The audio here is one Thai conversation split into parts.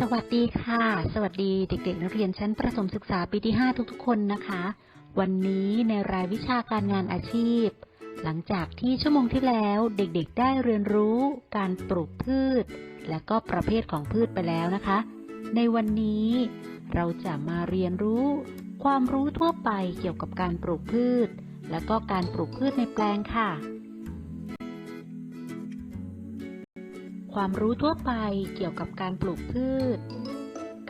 สวัสดีค่ะ สวัสดีเด็กๆ นักเรียนชั้นประถมศึกษาปีที่ 5 ทุกๆ คนนะคะ วันนี้ในรายวิชาการงานอาชีพ หลังจากที่ชั่วโมงที่แล้วเด็กๆ ได้เรียนรู้การปลูกพืช และก็ประเภทของพืชไปแล้วนะคะ ในวันนี้เราจะมาเรียนรู้ ความรู้ทั่วไปเกี่ยวกับการปลูกพืช และก็การปลูกพืชในแปลงค่ะ ความรู้ทั่วไปเกี่ยวกับการปลูกพืช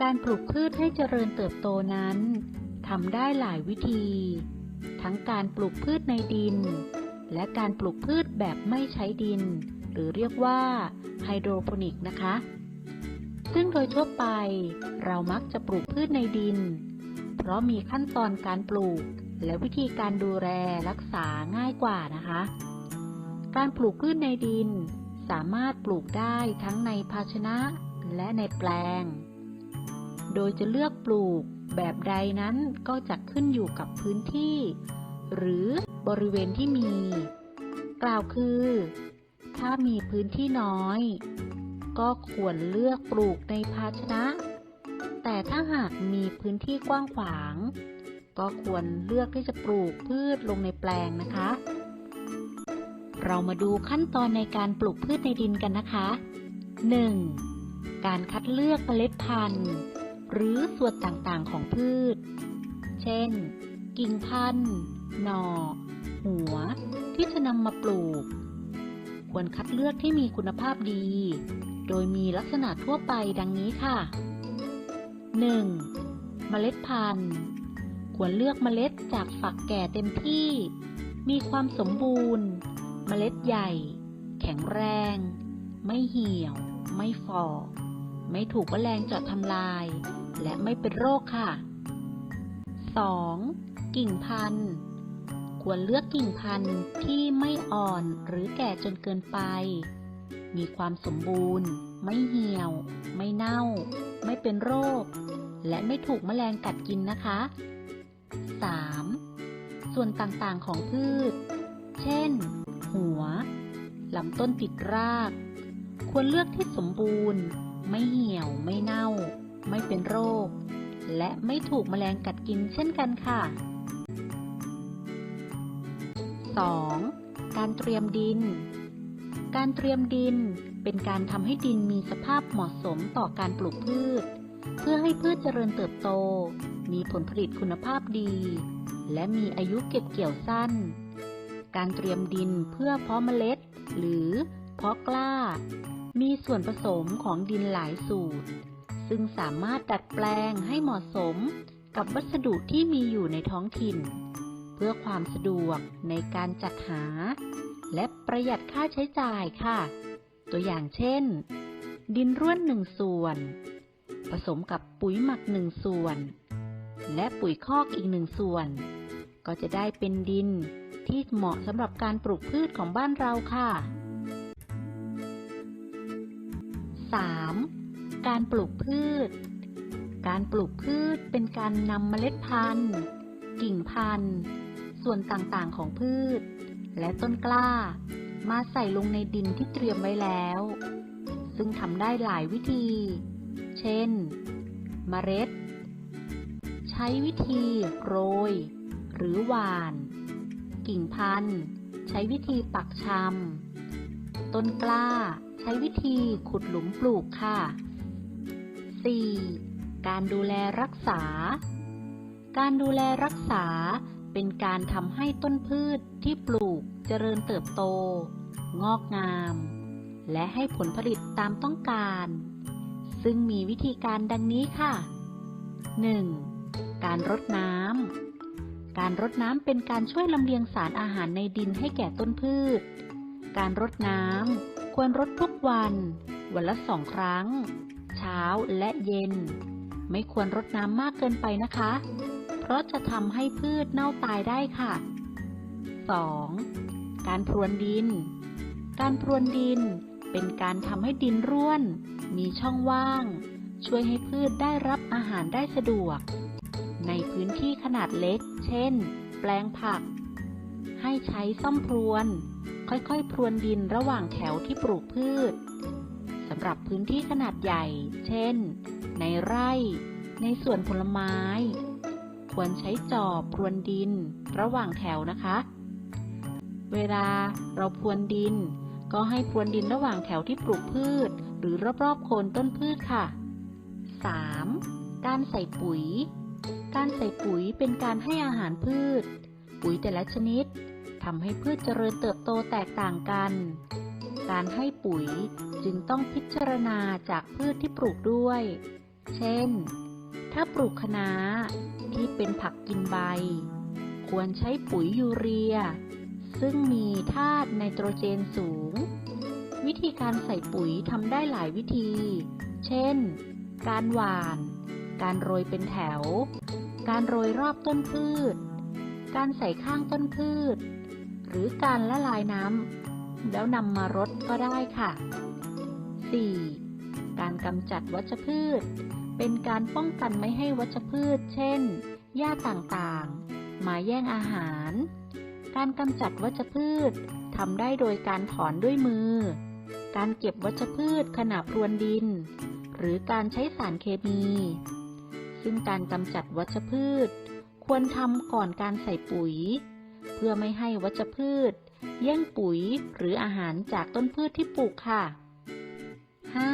การปลูกพืชให้เจริญเติบโตนั้นทำได้หลายวิธี ทั้งการปลูกพืชในดิน และการปลูกพืชแบบไม่ใช้ดิน หรือเรียกว่าไฮโดรโปนิกนะคะ ซึ่งโดยทั่วไปเรามักจะปลูกพืชในดิน เพราะมีขั้นตอนการปลูก และวิธีการดูแลรักษาง่ายกว่านะคะ การปลูกพืชในดิน สามารถปลูกได้ทั้งในภาชนะและในแปลง โดยจะเลือกปลูกแบบใดนั้นก็จะขึ้นอยู่กับพื้นที่ หรือบริเวณที่มี กล่าวคือ ถ้ามีพื้นที่น้อย ก็ควรเลือกปลูกในภาชนะ แต่ถ้าหากมีพื้นที่กว้างขวาง ก็ควรเลือกที่จะปลูกพืชลงในแปลงนะคะ เรามาดูขั้นตอนในการปลูกพืชในดินกันนะคะ 1. การคัดเลือกเมล็ดพันธุ์ หรือส่วนต่างๆของพืช เช่น กิ่งพันธุ์ หน่อ หัว ที่จะนำมาปลูก ควรคัดเลือกที่มีคุณภาพดี โดยมีลักษณะทั่วไปดังนี้ค่ะ 1. เมล็ดพันธุ์ ควรเลือกเมล็ดจากฝักแก่เต็มที่ มีความสมบูรณ์ เมล็ดใหญ่ แข็งแรง ไม่เหี่ยว ไม่ฝ่อไม่ถูกแมลงเจาะทำลาย และไม่เป็นโรคค่ะ 2. กิ่งพันธุ์ควรเลือกกิ่งพันธุ์ที่ไม่อ่อนหรือแก่จนเกินไป มีความสมบูรณ์ ไม่เหี่ยว ไม่เน่า ไม่เป็นโรค และไม่ถูกแมลงกัดกินนะคะ 3. ส่วนต่างๆของพืช เช่น หัวลำต้นติดราก ควรเลือกที่สมบูรณ์ ไม่เหี่ยวไม่เน่า ไม่เป็นโรค และไม่ถูกแมลงกัดกินเช่นกันค่ะ 2. การเตรียมดิน การเตรียมดินเป็นการทำให้ดินมีสภาพเหมาะสมต่อการปลูกพืช เพื่อให้พืชเจริญเติบโต มีผลผลิตคุณภาพดี และมีอายุเก็บเกี่ยวสั้น การเตรียมดินเพื่อเพาะเมล็ด หรือเพาะกล้า มีส่วนผสมของดินหลายสูตร ซึ่งสามารถดัดแปลงให้เหมาะสมกับวัสดุที่มีอยู่ในท้องถิ่น เพื่อความสะดวกในการจัดหา และประหยัดค่าใช้จ่ายค่ะ ตัวอย่างเช่น ดินร่วนหนึ่งส่วน ผสมกับปุ๋ยหมักหนึ่งส่วน และปุ๋ยคอกอีกหนึ่งส่วน ก็จะได้เป็นดิน ที่เหมาะสำหรับการปลูกพืชของบ้านเราค่ะ 3. การปลูกพืช การปลูกพืชเป็นการนำเมล็ดพันธุ์ กิ่งพันธุ์ ส่วนต่างๆของพืช และต้นกล้า มาใส่ลงในดินที่เตรียมไว้แล้ว ซึ่งทำได้หลายวิธี เช่น เมล็ด ใช้วิธีโรย หรือหว่าน กิ่งพันธุ์ใช้วิธีปักชำ ต้นกล้า ใช้วิธีขุดหลุมปลูกค่ะ 4. การดูแลรักษา การดูแลรักษาเป็นการทำให้ต้นพืชที่ปลูกเจริญเติบโต งอกงาม และให้ผลผลิตตามต้องการ ซึ่งมีวิธีการดังนี้ค่ะ 1. การรดน้ำ การรดน้ำเป็นการช่วยลำเลียงสารอาหารในดินให้แก่ต้นพืช การรดน้ำควรรดทุกวัน วันละสองครั้ง เช้าและเย็น ไม่ควรรดน้ำมากเกินไปนะคะ เพราะจะทำให้พืชเน่าตายได้ค่ะ 2. การพรวนดิน การพรวนดินเป็นการทำให้ดินร่วน มีช่องว่าง ช่วยให้พืชได้รับอาหารได้สะดวก ในพื้นที่ขนาดเล็ก เช่น แปลงผัก ให้ใช้ซ่อมพรวน ค่อยๆ พรวนดินระหว่างแถวที่ปลูกพืชสำหรับพื้นที่ขนาดใหญ่ เช่น ในไร่ ในสวนผลไม้ ควรใช้จอบพรวนดินระหว่างแถวนะคะ เวลาเราพรวนดิน ก็ให้พรวนดินระหว่างแถวที่ปลูกพืช หรือรอบๆโคนต้นพืชค่ะ 3. การใส่ปุ๋ย การใส่ปุ๋ยเป็นการให้อาหารพืช ปุ๋ยแต่ละชนิดทำให้พืชเจริญเติบโตแตกต่างกัน การให้ปุ๋ยจึงต้องพิจารณาจากพืชที่ปลูกด้วย เช่น ถ้าปลูกคะน้าที่เป็นผักกินใบ ควรใช้ปุ๋ยยูเรีย ซึ่งมีธาตุไนโตรเจนสูง วิธีการใส่ปุ๋ยทำได้หลายวิธี เช่น การหว่าน การโรยเป็นแถว การโรยรอบต้นพืช การใส่ข้างต้นพืช หรือการละลายน้ำแล้วนำมารดก็ได้ค่ะ 4. การกำจัดวัชพืช เป็นการป้องกันไม่ให้วัชพืช เช่น หญ้าต่างๆ มาแย่งอาหาร การกำจัดวัชพืชทำได้โดยการถอนด้วยมือ การเก็บวัชพืชขณะพรวนดิน หรือการใช้สารเคมี ซึ่งการกำจัดวัชพืช ควรทำก่อนการใส่ปุ๋ย เพื่อไม่ให้วัชพืช แย่งปุ๋ยหรืออาหารจากต้นพืชที่ปลูกค่ะ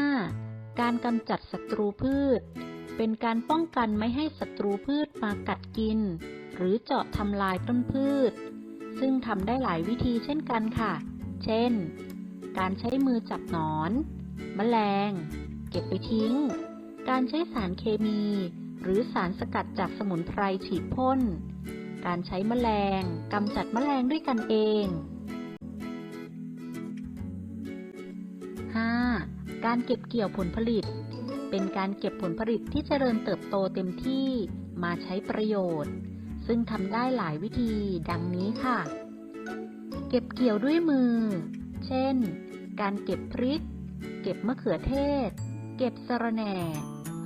5. การกำจัดศัตรูพืช เป็นการป้องกันไม่ให้ศัตรูพืชมากัดกิน หรือเจาะทำลายต้นพืช ซึ่งทำได้หลายวิธีเช่นกันค่ะ เช่น การใช้มือจับหนอน แมลง เก็บไปทิ้ง การใช้สารเคมี หรือสารสกัดจากสมุนไพรฉีดพ่น การใช้แมลงกำจัดแมลงด้วยกันเอง 5. การเก็บเกี่ยวผลผลิต เป็นการเก็บผลผลิตที่เจริญเติบโตเต็มที่มาใช้ประโยชน์ ซึ่งทำได้หลายวิธีดังนี้ค่ะ เก็บเกี่ยวด้วยมือ เช่น การเก็บพริก เก็บมะเขือเทศ เก็บสะระแหน่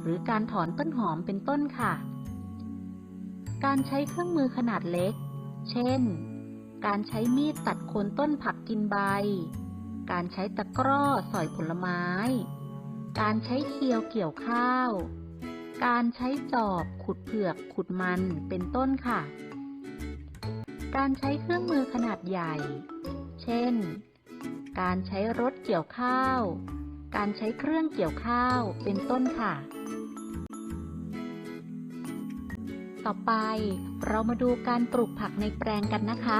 รือการถอนต้นหอมเป็นต้นค่ะ การใช้เครื่องมือขนาดเล็ก เช่น การใช้มีดตัดโคนต้นผักกินใบ การใช้ตะกร้อสอยผลไม้ การใช้เคียวเกี่ยวข้าว การใช้จอบขุดเผือกขุดมันเป็นต้นค่ะ การใช้เครื่องมือขนาดใหญ่ เช่น การใช้รถเกี่ยวข้าวการใช้เครื่องเกี่ยวข้าวเป็นต้นค่ะ ต่อไป เรามาดูการปลูกผักในแปลงกันนะคะ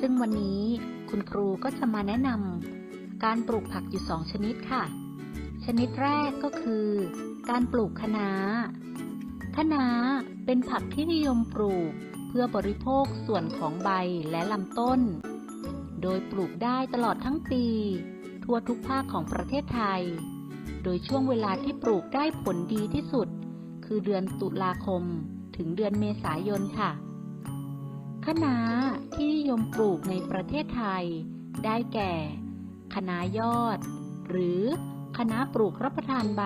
ซึ่งวันนี้คุณครูก็จะมาแนะนำการปลูกผักอยู่สองชนิดค่ะ ชนิดแรกก็คือ การปลูกคะน้าคะน้าเป็นผักที่นิยมปลูกเพื่อบริโภคส่วนของใบและลำต้น โดยปลูกได้ตลอดทั้งปี ทั่วทุกภาคของประเทศไทย โดยช่วงเวลาที่ปลูกได้ผลดีที่สุด คือเดือนตุลาคม ถึงเดือนเมษายนค่ะคะน้าที่นิยมปลูกในประเทศไทย ได้แก่คะน้ายอด หรือคะน้าปลูกรับประทานใบ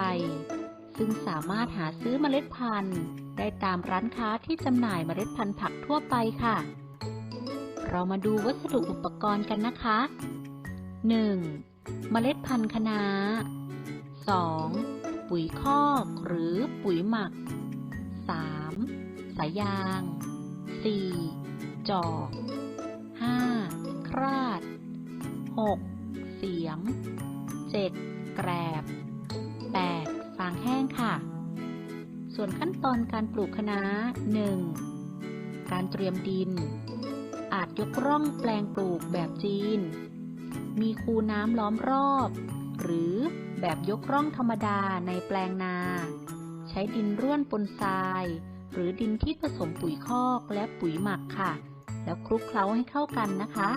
ซึ่งสามารถหาซื้อเมล็ดพันธุ์ ได้ตามร้านค้าที่จำหน่ายเมล็ดพันธุ์ผักทั่วไปค่ะ เรามาดูวัสดุอุปกรณ์กันนะคะ 1. เมล็ดพันธุ์คะน้า 2. ปุ๋ยคอกหรือปุ๋ยหมัก 3. สายยาง 4. จอก 5. คราด 6. เสียม 7. แกรบ 8. ฟางแห้งค่ะ ส่วนขั้นตอนการปลูกคะน้า 1. การเตรียมดิน อาจยกร่องแปลงปลูกแบบจีน มีคูน้ำล้อมรอบ หรือแบบยกร่องธรรมดาในแปลงนา ใช้ดินร่วนปนทราย หรือดินที่ผสมปุ๋ยคอกและปุ๋ยหมักค่ะ แล้วคลุกเคล้าให้เข้ากันนะคะ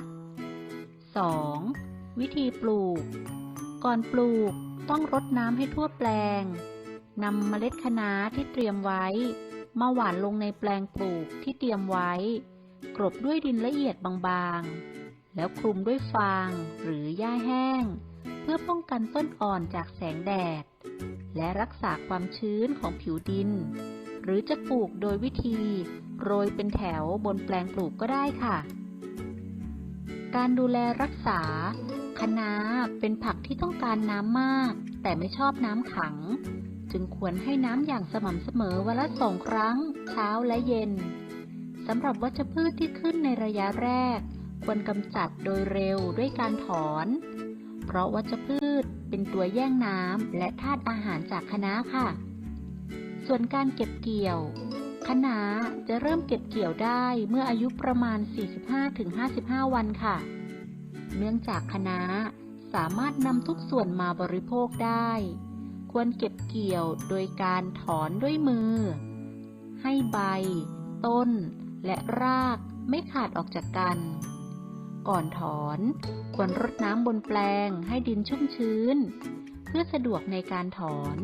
2. วิธีปลูก ก่อนปลูกต้องรดน้ำให้ทั่วแปลงนำเมล็ดคะน้าที่เตรียมไว้ มาหว่านลงในแปลงปลูกที่เตรียมไว้ กรบด้วยดินละเอียดบางๆ แล้วคลุมด้วยฟางหรือหญ้าแห้ง เพื่อป้องกันต้นอ่อนจากแสงแดด และรักษาความชื้นของผิวดิน หรือจะปลูกโดยวิธี โรยเป็นแถวบนแปลงปลูกก็ได้ค่ะ การดูแลรักษาคะน้าเป็นผักที่ต้องการน้ำมาก แต่ไม่ชอบน้ำขัง จึงควรให้น้ำอย่างสม่ำเสมอวันละสองครั้ง เช้าและเย็นสำหรับวัชพืชที่ขึ้นในระยะแรก ควรกำจัดโดยเร็วด้วยการถอน เพราะวัชพืชเป็นตัวแย่งน้ำและธาตุอาหารจากคะน้าค่ะ ส่วนการเก็บเกี่ยวคะน้าจะเริ่มเก็บเกี่ยวได้เมื่ออายุประมาณ 45-55 วันค่ะ เนื่องจากคะน้าสามารถนำทุกส่วนมาบริโภคได้ ควรเก็บเกี่ยวโดยการถอนด้วยมือ ให้ใบ ต้น และรากไม่ขาดออกจากกัน ก่อนถอน ควรรดน้ำบนแปลงให้ดินชุ่มชื้น เพื่อสะดวกในการถอน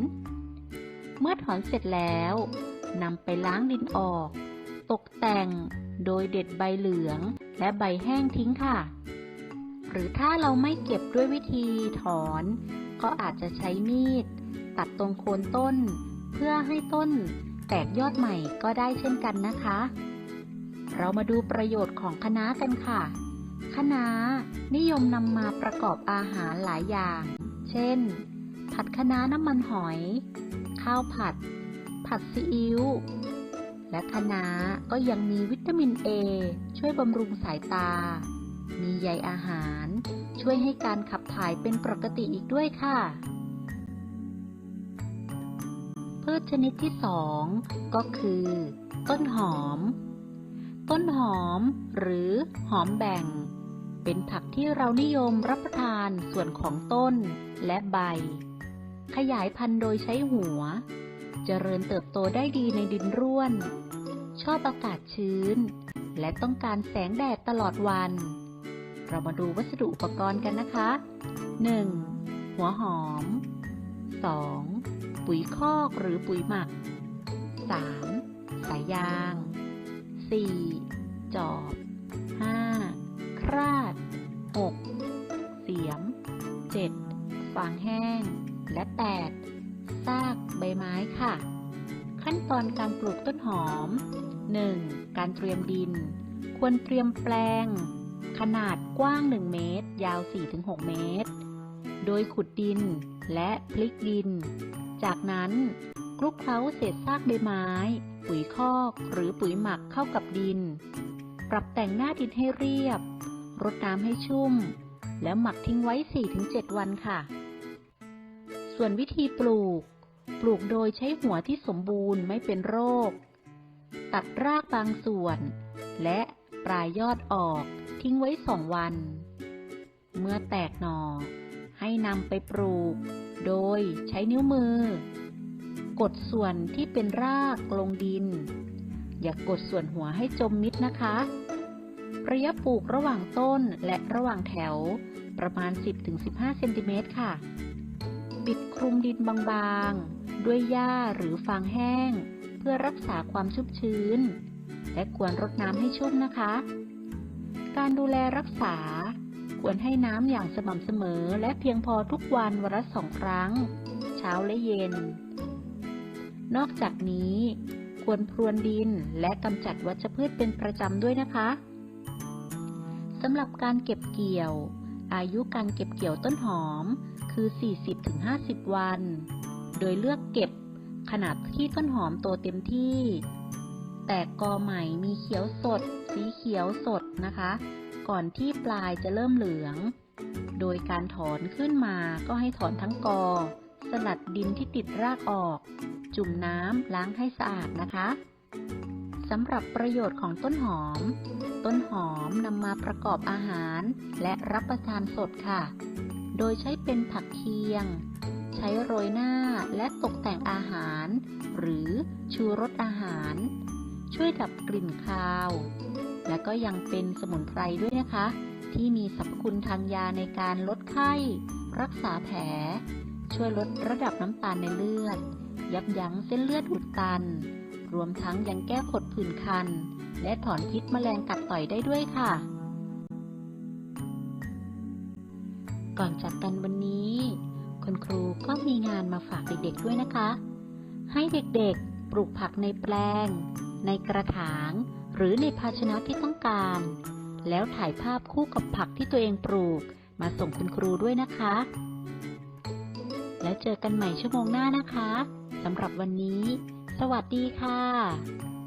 เมื่อถอนเสร็จแล้วนำไปล้างดินออก ตกแต่งโดยเด็ดใบเหลืองและใบแห้งทิ้งค่ะ หรือถ้าเราไม่เก็บด้วยวิธีถอน ก็อาจจะใช้มีด ตัดตรงโคนต้น เพื่อให้ต้นแตกยอดใหม่ก็ได้เช่นกันนะคะ เรามาดูประโยชน์ของคะน้ากันค่ะ คะน้านิยมนำมาประกอบอาหารหลายอย่าง เช่น ผัดคะน้าน้ำมันหอย ข้าวผัด ผัดซีอิ๊ว และคะน้าก็ยังมีวิตามินเอช่วยบำรุงสายตา มีใยอาหาร ช่วยให้การขับถ่ายเป็นปกติอีกด้วยค่ะ พืชชนิดที่สองก็คือ ต้นหอม ต้นหอมหรือหอมแบ่ง เป็นผักที่เรานิยมรับประทานส่วนของต้นและใบ ขยายพันธุ์โดยใช้หัว เจริญเติบโตได้ดีในดินร่วน ชอบอากาศชื้น และต้องการแสงแดดตลอดวัน เรามาดูวัสดุอุปกรณ์กันนะคะ 1. หัวหอม 2. ปุ๋ยคอกหรือปุ๋ยหมัก 3. สายยาง 4. จอบ 5. คราด 6. เสียม 7. ฟางแห้ง และ 8. ซากใบไม้ค่ะ ขั้นตอนการปลูกต้นหอม 1. การเตรียมดิน ควรเตรียมแปลง ขนาดกว้าง 1 เมตร ยาว 4-6 เมตร โดยขุดดินและพลิกดิน จากนั้นคลุกเคล้าเศษซากใบไม้ ปุ๋ยคอกหรือปุ๋ยหมักเข้ากับดิน ปรับแต่งหน้าดินให้เรียบ รดน้ำให้ชุ่ม แล้วหมักทิ้งไว้ 4-7 วันค่ะ ส่วนวิธีปลูก ปลูกโดยใช้หัวที่สมบูรณ์ไม่เป็นโรค ตัดรากบางส่วน และปลายยอดออกทิ้งไว้สองวัน เมื่อแตกหน่อ ให้นำไปปลูก โดยใช้นิ้วมือ กดส่วนที่เป็นรากลงดิน อย่ากกดส่วนหัวให้จมมิดนะคะ ระยะปลูกระหว่างต้นและระหว่างแถว ประมาณ 10-15 เซนติเมตรค่ะ ปิดคลุมดินบางๆ ด้วยหญ้าหรือฟางแห้ง เพื่อรักษาความชุ่มชื้น และควรรดน้ำให้ชุ่มนะคะ การดูแลรักษา ควรให้น้ำอย่างสม่ำเสมอและเพียงพอทุกวันวันละสองครั้ง เช้าและเย็น นอกจากนี้ควรพรวนดินและกำจัดวัชพืชเป็นประจำด้วยนะคะ สำหรับการเก็บเกี่ยว อายุการเก็บเกี่ยวต้นหอมคือ 40-50 วัน โดยเลือกเก็บขนาดที่ต้นหอมโตเต็มที่ แต่กอใหม่มีเขียวสด สีเขียวสดนะคะ ก่อนที่ปลายจะเริ่มเหลือง โดยการถอนขึ้นมาก็ให้ถอนทั้งกอ สลัดดินที่ติดรากออก จุ่มน้ำล้างให้สะอาดนะคะ สำหรับประโยชน์ของต้นหอม ต้นหอมนำมาประกอบอาหารและรับประทานสดค่ะ โดยใช้เป็นผักเคียง ใช้โรยหน้าและตกแต่งอาหาร หรือชูรสอาหาร ช่วยดับกลิ่นคาว และก็ยังเป็นสมุนไพรด้วยนะคะ ที่มีสรรพคุณทางยาในการลดไข้ รักษาแผล ช่วยลดระดับน้ำตาลในเลือด ยับยั้งเส้นเลือดอุดตัน รวมทั้งยังแก้ผดผื่นคัน และถอนพิษแมลงกัดต่อยได้ด้วยค่ะ ก่อนจากกันวันนี้ คุณครูก็มีงานมาฝากเด็กๆด้วยนะคะ ให้เด็กๆปลูกผักในแปลง ในกระถาง หรือในภาชนะที่ต้องการ แล้วถ่ายภาพคู่กับผักที่ตัวเองปลูก มาส่งคุณครูด้วยนะคะ แล้วเจอกันใหม่ชั่วโมงหน้านะคะสำหรับวันนี้ สวัสดีค่ะ